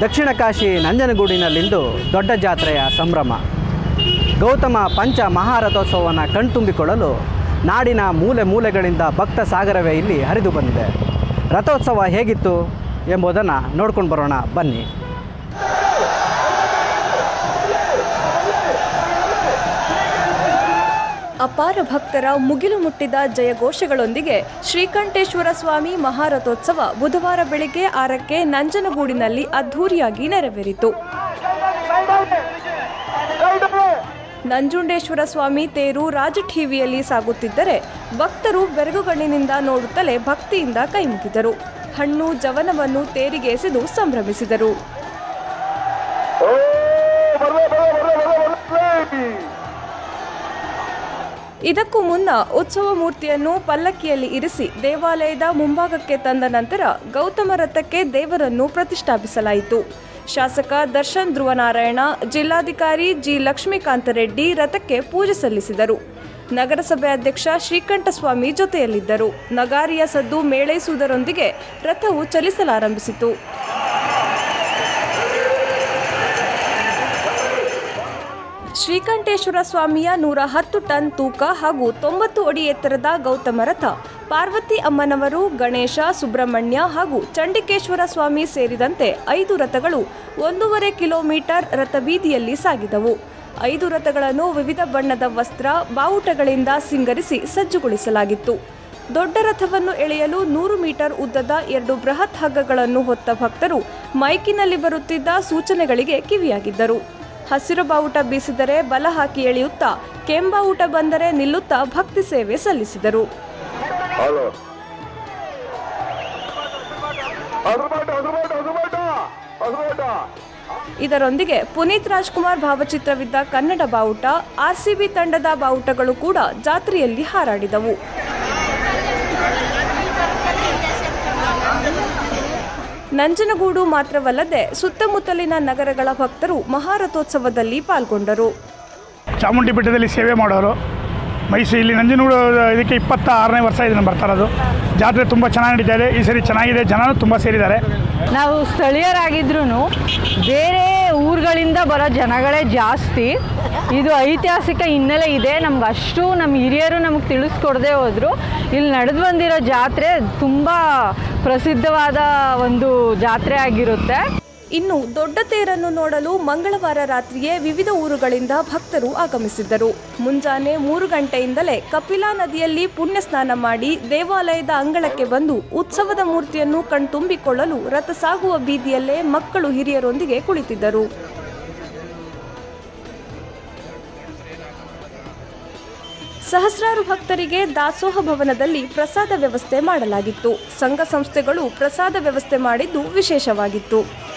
ದಕ್ಷಿಣ ಕಾಶಿ ನಂಜನಗೂಡಿನಲ್ಲಿಂದು ದೊಡ್ಡ ಜಾತ್ರೆಯ ಸಂಭ್ರಮ. ಗೌತಮ ಪಂಚ ಮಹಾರಥೋತ್ಸವವನ್ನು ಕಣ್ತುಂಬಿಕೊಳ್ಳಲು ನಾಡಿನ ಮೂಲೆ ಮೂಲೆಗಳಿಂದ ಭಕ್ತ ಸಾಗರವೇ ಇಲ್ಲಿ ಹರಿದು ಬಂದಿದೆ. ರಥೋತ್ಸವ ಹೇಗಿತ್ತು ಎಂಬುದನ್ನು ನೋಡ್ಕೊಂಡು ಬರೋಣ, ಬನ್ನಿ. ಅಪಾರ ಭಕ್ತರ ಮುಗಿಲು ಮುಟ್ಟಿದ ಜಯಘೋಷಗಳೊಂದಿಗೆ ಶ್ರೀಕಂಠೇಶ್ವರ ಸ್ವಾಮಿ ಮಹಾರಥೋತ್ಸವ ಬುಧವಾರ ಬೆಳಿಗ್ಗೆ ಆರಕ್ಕೆ ನಂಜನಗೂಡಿನಲ್ಲಿ ಅದ್ಧೂರಿಯಾಗಿ ನೆರವೇರಿತು ನಂಜುಂಡೇಶ್ವರ ಸ್ವಾಮಿ ತೇರು ರಾಜಠೀವಿಯಲ್ಲಿ ಸಾಗುತ್ತಿದ್ದರೆ ಭಕ್ತರು ಬೆರಗುಗಣ್ಣಿನಿಂದ ನೋಡುತ್ತಲೇ ಭಕ್ತಿಯಿಂದ ಕೈಮುಗಿದರು ಹಣ್ಣು ಜವನವನ್ನು ತೇರಿಗೆ ಎಸೆದು ಸಂಭ್ರಮಿಸಿದರು ಇದಕ್ಕೂ ಮುನ್ನ ಉತ್ಸವ ಮೂರ್ತಿಯನ್ನು ಪಲ್ಲಕ್ಕಿಯಲ್ಲಿ ಇರಿಸಿ ದೇವಾಲಯದ ಮುಂಭಾಗಕ್ಕೆ ತಂದ ನಂತರ ಗೌತಮ ರಥಕ್ಕೆ ದೇವರನ್ನು ಪ್ರತಿಷ್ಠಾಪಿಸಲಾಯಿತು. ಶಾಸಕ ದರ್ಶನ್ ಧ್ರುವನಾರಾಯಣ, ಜಿಲ್ಲಾಧಿಕಾರಿ ಜಿ ಲಕ್ಷ್ಮೀಕಾಂತ ರೆಡ್ಡಿ ರಥಕ್ಕೆ ಪೂಜೆ ಸಲ್ಲಿಸಿದರು. ನಗರಸಭೆ ಅಧ್ಯಕ್ಷ ಶ್ರೀಕಂಠಸ್ವಾಮಿ ಜೊತೆಯಲ್ಲಿದ್ದರು. ನಗಾರಿಯ ಸದ್ದು ಮೇಳೈಸುವುದರೊಂದಿಗೆ ರಥವು ಚಲಿಸಲಾರಂಭಿಸಿತು. ಶ್ರೀಕಂಠೇಶ್ವರ ಸ್ವಾಮಿಯ ನೂರ ಹತ್ತು ಟನ್ ತೂಕ ಹಾಗೂ ತೊಂಬತ್ತು ಅಡಿ ಎತ್ತರದ ಗೌತಮ ರಥ, ಪಾರ್ವತಿ ಅಮ್ಮನವರು, ಗಣೇಶ, ಸುಬ್ರಹ್ಮಣ್ಯ ಹಾಗೂ ಚಂಡಿಕೇಶ್ವರ ಸ್ವಾಮಿ ಸೇರಿದಂತೆ ಐದು ರಥಗಳು ಒಂದೂವರೆ ಕಿಲೋಮೀಟರ್ ರಥಬೀದಿಯಲ್ಲಿ ಸಾಗಿದವು. ಐದು ರಥಗಳನ್ನು ವಿವಿಧ ಬಣ್ಣದ ವಸ್ತ್ರ, ಬಾವುಟಗಳಿಂದ ಸಿಂಗರಿಸಿ ಸಜ್ಜುಗೊಳಿಸಲಾಗಿತ್ತು. ದೊಡ್ಡ ರಥವನ್ನು ಎಳೆಯಲು ನೂರು ಮೀಟರ್ ಉದ್ದದ ಎರಡು ಬೃಹತ್ ಹಗ್ಗಗಳನ್ನು ಹೊತ್ತ ಭಕ್ತರು ಮೈಕಿನಲ್ಲಿ ಬರುತ್ತಿದ್ದ ಸೂಚನೆಗಳಿಗೆ ಕಿವಿಯಾಗಿದ್ದರು. ಹಸಿರು ಬಾವುಟ ಬೀಸಿದರೆ ಬಲ ಹಾಕಿ ಎಳೆಯುತ್ತಾ ಕೆಂಬಾವುಟ ಬಂದರೆ ನಿಲ್ಲುತ್ತಾ ಭಕ್ತಿ ಸೇವೆ ಸಲ್ಲಿಸಿದರು. ಇದರೊಂದಿಗೆ ಪುನೀತ್ ರಾಜ್ಕುಮಾರ್ ಭಾವಚಿತ್ರವಿದ್ದ ಕನ್ನಡ ಬಾವುಟ ಆರ್ಸಿಬಿ ತಂಡದ ಬಾವುಟಗಳು ಕೂಡ ಜಾತ್ರೆಯಲ್ಲಿ ಹಾರಾಡಿದವು. ನಂಜನಗೂಡು ಮಾತ್ರವಲ್ಲದೆ ಸುತ್ತಮುತ್ತಲಿನ ನಗರಗಳ ಭಕ್ತರು ಮಹಾರಥೋತ್ಸವದಲ್ಲಿ ಪಾಲ್ಗೊಂಡರು. ಚಾಮುಂಡಿ ಬೆಟ್ಟದಲ್ಲಿ ಸೇವೆ ಮಾಡೋರು. ಮೈಸೂರು ಇಲ್ಲಿ ನಂಜನಗೂಡು ಇದಕ್ಕೆ ಇಪ್ಪತ್ತ ಆರನೇ ವರ್ಷ ಇದನ್ನು ಬರ್ತಾ ಇರೋದು. ಜಾತ್ರೆ ತುಂಬ ಚೆನ್ನಾಗಿ ನಡೀತಾ ಇದೆ. ಈ ಸರಿ ಚೆನ್ನಾಗಿದೆ. ಜನನೂ ತುಂಬ ಸೇರಿದ್ದಾರೆ. ನಾವು ಸ್ಥಳೀಯರಾಗಿದ್ರೂ ಬೇರೆ ಊರುಗಳಿಂದ ಬರೋ ಜನಗಳೇ ಜಾಸ್ತಿ. ಇದು ಐತಿಹಾಸಿಕ ಹಿನ್ನೆಲೆ ಇದೆ. ನಮ್ಗೆ ಅಷ್ಟು ನಮ್ಮ ಹಿರಿಯರು ನಮಗೆ ತಿಳಿಸ್ಕೊಡದೆ ಹೋದರು. ಇಲ್ಲಿ ನಡೆದು ಬಂದಿರೋ ಜಾತ್ರೆ ತುಂಬ ಪ್ರಸಿದ್ಧವಾದ ಒಂದು ಜಾತ್ರೆ ಆಗಿರುತ್ತೆ. ಇನ್ನು ದೊಡ್ಡ ತೇರನ್ನು ನೋಡಲು ಮಂಗಳವಾರ ರಾತ್ರಿಯೇ ವಿವಿಧ ಊರುಗಳಿಂದ ಭಕ್ತರು ಆಗಮಿಸಿದ್ದರು. ಮುಂಜಾನೆ ಮೂರು ಗಂಟೆಯಿಂದಲೇ ಕಪಿಲಾ ನದಿಯಲ್ಲಿ ಪುಣ್ಯ ಸ್ನಾನ ಮಾಡಿ ದೇವಾಲಯದ ಅಂಗಳಕ್ಕೆ ಬಂದು ಉತ್ಸವದ ಮೂರ್ತಿಯನ್ನು ಕಣ್ತುಂಬಿಕೊಳ್ಳಲು ರಥ ಸಾಗುವ ಬೀದಿಯಲ್ಲೇ ಮಕ್ಕಳು ಹಿರಿಯರೊಂದಿಗೆ ಕುಳಿತಿದ್ದರು. ಸಹಸ್ರಾರು ಭಕ್ತರಿಗೆ ದಾಸೋಹ ಭವನದಲ್ಲಿ ಪ್ರಸಾದ ವ್ಯವಸ್ಥೆ ಮಾಡಲಾಗಿತ್ತು. ಸಂಘ ಸಂಸ್ಥೆಗಳು ಪ್ರಸಾದ ವ್ಯವಸ್ಥೆ ಮಾಡಿದ್ದು ವಿಶೇಷವಾಗಿತ್ತು.